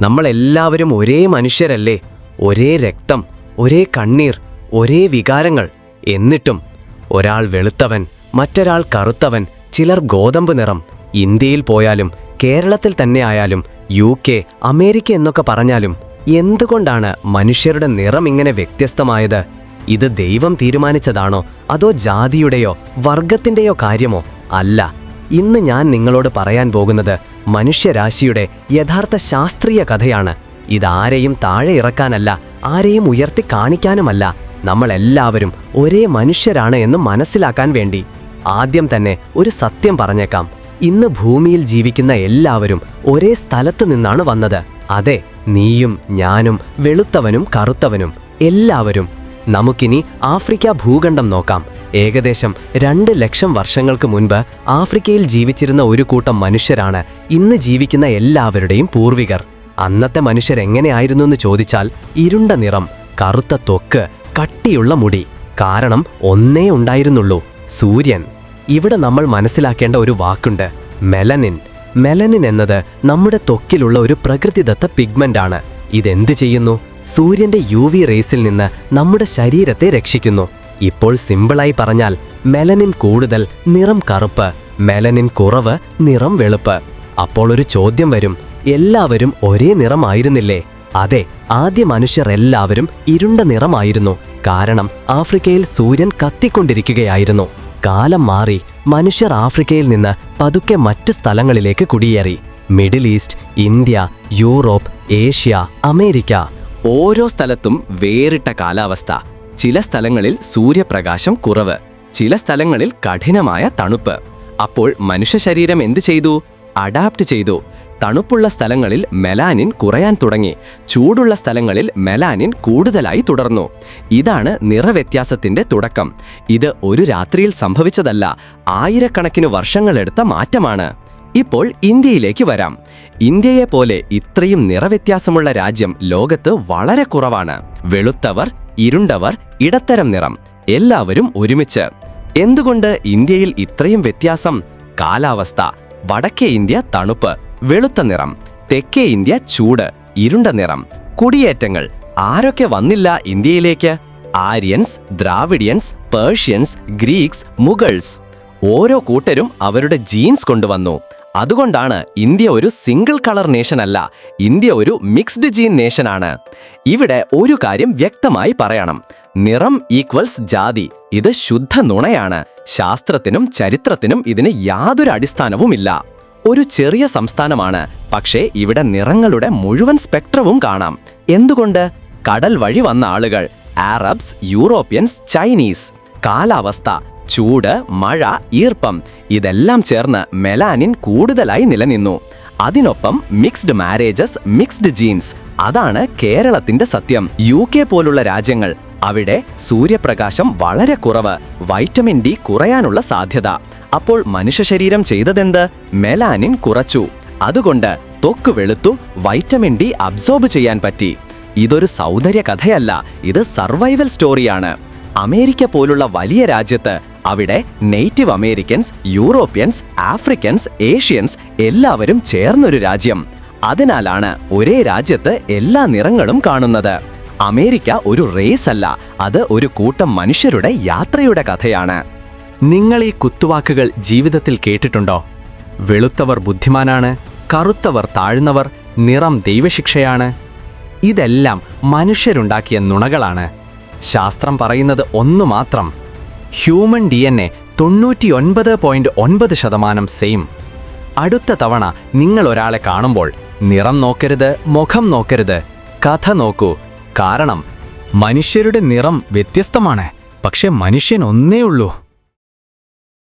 നമ്മളെല്ലാവരും ഒരേ മനുഷ്യരല്ലേ? ഒരേ രക്തം ഒരേ കണ്ണീർ ഒരേ വികാരങ്ങൾ. എന്നിട്ടും ഒരാൾ വെളുത്തവൻ മറ്റൊരാൾ കറുത്തവൻ ചിലർ ഗോതമ്പ് നിറം. ഇന്ത്യയിൽ പോയാലും കേരളത്തിൽ തന്നെ ആയാലും യു കെ അമേരിക്ക എന്നൊക്കെ പറഞ്ഞാലും എന്തുകൊണ്ടാണ് മനുഷ്യരുടെ നിറം ഇങ്ങനെ വ്യത്യസ്തമായത്? ഇത് ദൈവം തീരുമാനിച്ചതാണോ? അതോ ജാതിയുടെയോ വർഗത്തിന്റെയോ കാര്യമോ? അല്ല. ഇന്ന് ഞാൻ നിങ്ങളോട് പറയാൻ പോകുന്നത് മനുഷ്യരാശിയുടെ യഥാർത്ഥ ശാസ്ത്രീയ കഥയാണ്. ഇതാരെയും താഴെ ഇറക്കാനല്ല ആരെയും ഉയർത്തി കാണിക്കാനുമല്ല. നമ്മളെല്ലാവരും ഒരേ മനുഷ്യരാണ് എന്ന് മനസ്സിലാക്കാൻ വേണ്ടി. ആദ്യം തന്നെ ഒരു സത്യം പറഞ്ഞേക്കാം. ഇന്ന് ഭൂമിയിൽ ജീവിക്കുന്ന എല്ലാവരും ഒരേ സ്ഥലത്തു നിന്നാണ് വന്നത്. അതെ നീയും ഞാനും വെളുത്തവനും കറുത്തവനും എല്ലാവരും. നമുക്കിനി ആഫ്രിക്ക ഭൂഖണ്ഡം നോക്കാം. ഏകദേശം രണ്ട് ലക്ഷം വർഷങ്ങൾക്ക് മുൻപ് ആഫ്രിക്കയിൽ ജീവിച്ചിരുന്ന ഒരു കൂട്ടം മനുഷ്യരാണ് ഇന്ന് ജീവിക്കുന്ന എല്ലാവരുടെയും പൂർവികർ. അന്നത്തെ മനുഷ്യരെങ്ങനെയായിരുന്നു എന്ന് ചോദിച്ചാൽ ഇരുണ്ട നിറം കറുത്ത തൊക്ക് കട്ടിയുള്ള മുടി. കാരണം ഒന്നേ ഉണ്ടായിരുന്നുള്ളൂ സൂര്യൻ. ഇവിടെ നമ്മൾ മനസ്സിലാക്കേണ്ട ഒരു വാക്കുണ്ട് മെലനിൻ. മെലനിൻ എന്നത് നമ്മുടെ തൊക്കിലുള്ള ഒരു പ്രകൃതിദത്ത പിഗ്മെന്റ് ആണ് ഇതെന്ത് ചെയ്യുന്നു? സൂര്യന്റെ യു വി റേസിൽ നിന്ന് നമ്മുടെ ശരീരത്തെ രക്ഷിക്കുന്നു. ഇപ്പോൾ സിമ്പിളായി പറഞ്ഞാൽ മെലനിൻ കൂടുതൽ നിറം കറുപ്പ് മെലനിൻ കുറവ് നിറം വെളുപ്പ്. അപ്പോൾ ഒരു ചോദ്യം വരും എല്ലാവരും ഒരേ നിറമായിരുന്നില്ലേ? അതെ ആദ്യ മനുഷ്യർ എല്ലാവരും ഇരുണ്ട നിറമായിരുന്നു. കാരണം ആഫ്രിക്കയിൽ സൂര്യൻ കത്തിക്കൊണ്ടിരിക്കുകയായിരുന്നു. കാലം മാറി മനുഷ്യർ ആഫ്രിക്കയിൽ നിന്ന് പതുക്കെ മറ്റു സ്ഥലങ്ങളിലേക്ക് കുടിയേറി. Middle east India Europe Asia America. ഓരോ സ്ഥലത്തും വേറിട്ട കാലാവസ്ഥ. ചില സ്ഥലങ്ങളിൽ സൂര്യപ്രകാശം കുറവ് ചില സ്ഥലങ്ങളിൽ കഠിനമായ തണുപ്പ്. അപ്പോൾ മനുഷ്യ ശരീരം എന്തു ചെയ്തു? അഡാപ്റ്റ് ചെയ്തു. തണുപ്പുള്ള സ്ഥലങ്ങളിൽ മെലാനിൻ കുറയാൻ തുടങ്ങി. ചൂടുള്ള സ്ഥലങ്ങളിൽ മെലാനിൻ കൂടുതലായി തുടർന്നു. ഇതാണ് നിറവ്യത്യാസത്തിന്റെ തുടക്കം. ഇത് ഒരു രാത്രിയിൽ സംഭവിച്ചതല്ല. ആയിരക്കണക്കിന് വർഷങ്ങളെടുത്ത മാറ്റമാണ്. ഇപ്പോൾ ഇന്ത്യയിലേക്ക് വരാം. ഇന്ത്യയെ പോലെ ഇത്രയും നിറവ്യത്യാസമുള്ള രാജ്യം ലോകത്ത് വളരെ കുറവാണ്. വെളുത്തവർ ഇരുണ്ടവർ ഇടത്തരം നിറം എല്ലാവരും ഒരുമിച്ച്. എന്തുകൊണ്ട് ഇന്ത്യയിൽ ഇത്രയും വ്യത്യാസം? കാലാവസ്ഥ വടക്കേ ഇന്ത്യ തണുപ്പ് വെളുത്ത നിറം തെക്കേ ഇന്ത്യ ചൂട് ഇരുണ്ട നിറം. കുടിയേറ്റങ്ങൾ ആരൊക്കെ വന്നില്ല ഇന്ത്യയിലേക്ക്? Aryans Dravidians Persians Greeks Mughals. ഓരോ കൂട്ടരും അവരുടെ ജീൻസ് കൊണ്ടുവന്നു. അതുകൊണ്ടാണ് ഇന്ത്യ ഒരു സിംഗിൾ കളർ നേഷൻ അല്ല ഇന്ത്യ ഒരു മിക്സ്ഡ് ജീൻ നേഷനാണ് ഇവിടെ ഒരു കാര്യം വ്യക്തമായി പറയണം. നിറം ഈക്വൽസ് ജാതി ഇത് ശുദ്ധ നുണയാണ്. ശാസ്ത്രത്തിനും ചരിത്രത്തിനും ഇതിന് യാതൊരു അടിസ്ഥാനവുമില്ല. ഒരു ചെറിയ സംസ്ഥാനമാണ് പക്ഷേ ഇവിടെ നിറങ്ങളുടെ മുഴുവൻ സ്പെക്ട്രവും കാണാം. എന്തുകൊണ്ട്? കടൽ വഴി വന്ന ആളുകൾ ആറബ്സ് യൂറോപ്യൻസ് ചൈനീസ് കാലാവസ്ഥ ചൂട് മഴ ഈർപ്പം ഇതെല്ലാം ചേർന്ന് മെലാനിൻ കൂടുതലായി നിലനിന്നു. അതിനൊപ്പം മിക്സ്ഡ് മാരേജസ് മിക്സ്ഡ് ജീൻസ് അതാണ് കേരളത്തിന്റെ സത്യം. യു കെ പോലുള്ള രാജ്യങ്ങൾ അവിടെ സൂര്യപ്രകാശം വളരെ കുറവ് വൈറ്റമിൻ ഡി കുറയാനുള്ള സാധ്യത. അപ്പോൾ മനുഷ്യ ശരീരം ചെയ്തതെന്ത്? മെലാനിൻ കുറച്ചു. അതുകൊണ്ട് തൊക്ക് വെളുത്തു വൈറ്റമിൻ ഡി അബ്സോർബ് ചെയ്യാൻ പറ്റി. ഇതൊരു സൗന്ദര്യ കഥയല്ല ഇത് സർവൈവൽ സ്റ്റോറിയാണ് അമേരിക്ക പോലുള്ള വലിയ രാജ്യത്ത് അവിടെ native Americans Europeans Africans Asians എല്ലാവരും ചേർന്നൊരു രാജ്യം. അതിനാലാണ് ഒരേ രാജ്യത്ത് എല്ലാ നിറങ്ങളും കാണുന്നത്. അമേരിക്ക ഒരു റേസ് അല്ല അത് ഒരു കൂട്ടം മനുഷ്യരുടെ യാത്രയുടെ കഥയാണ്. നിങ്ങൾ ഈ കുത്തുവാക്കുകൾ ജീവിതത്തിൽ കേട്ടിട്ടുണ്ടോ? വെളുത്തവർ ബുദ്ധിമാനാണ് കറുത്തവർ താഴ്ന്നവർ നിറം ദൈവശിക്ഷയാണ്. ഇതെല്ലാം മനുഷ്യരുണ്ടാക്കിയ നുണകളാണ്. ശാസ്ത്രം പറയുന്നത് ഒന്നു മാത്രം. ഹ്യൂമൻ ഡി എൻ എ തൊണ്ണൂറ്റിയൊൻപത് പോയിന്റ് ഒൻപത് ശതമാനം സെയിം അടുത്ത തവണ നിങ്ങൾ ഒരാളെ കാണുമ്പോൾ നിറം നോക്കരുത് മുഖം നോക്കരുത് കഥ നോക്കൂ. കാരണം മനുഷ്യരുടെ നിറം വ്യത്യസ്തമാണ്. പക്ഷെ മനുഷ്യൻ ഒന്നേ ഉള്ളൂ.